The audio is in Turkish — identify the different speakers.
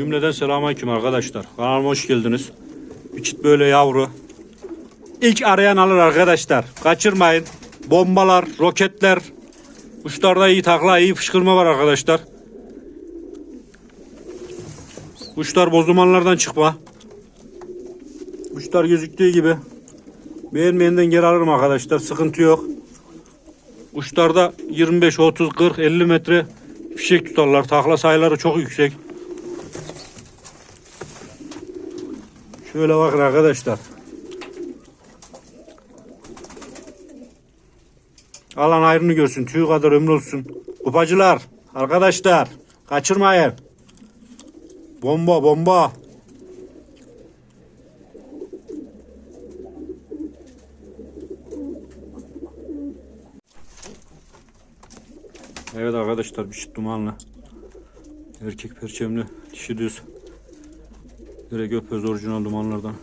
Speaker 1: Cümleden selamünaleyküm arkadaşlar. Kanalıma hoş geldiniz. Çift böyle yavru. İlk arayan alır arkadaşlar. Kaçırmayın. Bombalar, roketler. Kuşlarda iyi takla, iyi fışkırma var arkadaşlar. Kuşlar bozumanlardan çıkma. Kuşlar gözüktüğü gibi. Beğenmeyenden geri alırım arkadaşlar. Sıkıntı yok. Kuşlarda 25, 30, 40, 50 metre fişek tutarlar. Takla sayıları çok yüksek. Şöyle bakın arkadaşlar. Alan ayrını görsün. Tüy kadar ömrü olsun. Kupacılar. Arkadaşlar. Kaçırmayın. Bomba bomba. Evet arkadaşlar bir şık dumanlı. Erkek perçemli dişi düz. Direkt öpöz orijinal dumanlardan.